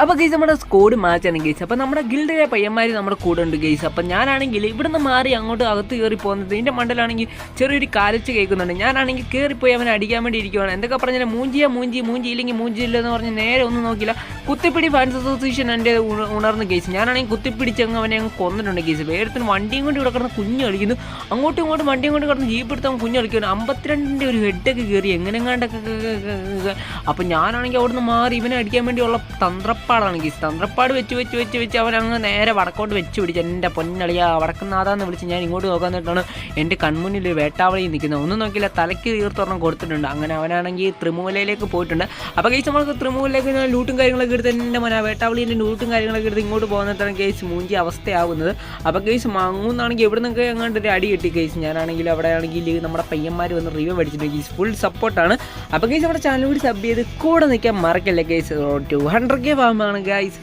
അപ്പോൾ ഗെയ്സ് നമ്മുടെ squad മാച്ചാണ് guys അപ്പോൾ നമ്മുടെ ഗിൽഡിലെ പയ്യന്മാർ നമ്മുടെ കൂടെ ഉണ്ട് ഗെയ്സ് അപ്പൊ ഞാനാണെങ്കിൽ ഇവിടുന്ന് മാറി അങ്ങോട്ട് അകത്ത് കയറി പോകുന്നത് ഇതിന്റെ മണ്ടലാണെങ്കിൽ ചെറിയൊരു കാലിച്ച് കേൾക്കുന്നുണ്ട്. ഞാനാണെങ്കിൽ കയറിപ്പോയി അവനെ അടിക്കാൻ വേണ്ടി ഇരിക്കുവാണ്. എന്തൊക്കെ പറഞ്ഞാൽ മൂഞ്ചിയ മൂഞ്ചി മൂഞ്ചി ഇല്ലെങ്കിൽ മൂഞ്ചി ഇല്ലെന്ന് പറഞ്ഞ് നേരെ ഒന്നും നോക്കില്ല. കുത്തിപ്പിടി ഫാൻസ് അസോസിയേഷൻ ഉണ- ഉണർന്ന് ഗെയ്സ് ഞാനാണെങ്കിൽ കുത്തിപ്പിടിച്ച് അങ്ങ് അവനെ അങ്ങ് കൊന്നിട്ടുണ്ട് ഗെയ്സ് വേറത്തിന് വണ്ടിയും കൊണ്ട് ഇവിടെ കിടന്ന് കുഞ്ഞ് കളിക്കുന്നു. അങ്ങോട്ടും ഇങ്ങോട്ടും വണ്ടിയും കൊണ്ട് കിടന്ന് ജീപ്പ് എടുത്ത് അവൻ കുഞ്ഞ് കളിക്കുന്നു. അമ്പത്തിരണ്ടിന്റെ ഒരു ഹെഡൊക്കെ കയറി എങ്ങനെങ്ങാണ്ടൊക്കെ അപ്പൊ ഞാനാണെങ്കിൽ അവിടുന്ന് മാറി ഇവനെ അടിക്കാൻ വേണ്ടിയുള്ള തന്ത്രപ്പാടാണ് കേസ് തന്ത്രപ്പാട് വെച്ച് വെച്ച് വെച്ച് വെച്ച് അവൻ അങ്ങ് നേരെ വടക്കോട്ട് വെച്ച് പിടിച്ച് എന്റെ പൊന്നളിയ വടക്കുന്നാഥാന്ന് വിളിച്ച് ഞാൻ ഇങ്ങോട്ട് നോക്കാൻ നിന്നിട്ടാണ് എന്റെ കൺമുന്നിൽ വേട്ടാവളി നിൽക്കുന്നത്. ഒന്നും നോക്കില്ല തലയ്ക്ക് തീർത്തൊരെണ്ണം കൊടുത്തിട്ടുണ്ട്. അങ്ങനെ അവനാണെങ്കിൽ ത്രിമൂലയിലേക്ക് പോയിട്ടുണ്ട്. അപ്പോൾ കേസ് നമ്മൾക്ക് ത്രിമൂലയിലേക്ക് ഞാൻ ലൂട്ടും കാര്യങ്ങളൊക്കെ എടുത്ത് എന്റെ മന വേട്ടാവളിന്റെ ലൂട്ടും കാര്യങ്ങളൊക്കെ എടുത്ത് ഇങ്ങോട്ട് പോകുന്നിട്ടാണ് കേസ് മൂഞ്ചി അവസ്ഥയാവുന്നത്. അപ്പോൾ കേസ് മാങ്ങുന്നാണെങ്കിൽ എവിടെ നിന്നൊക്കെ അങ്ങോട്ട് ഒരു അടി കിട്ടി കേസ് ഞാനാണെങ്കിൽ അവിടെ ആണെങ്കിൽ നമ്മുടെ പയ്യന്മാർ വന്ന് റിവ്യൂ അടിച്ചിട്ടുണ്ട് കേസ് ഫുൾ സപ്പോർട്ടാണ് അപ്പോൾ കേസ് നമ്മുടെ ചാനൽ കൂടി സബ് ചെയ്ത് കൂടെ നിൽക്കാൻ മറക്കല്ലേ case two hundred K ഫാമാണ് guys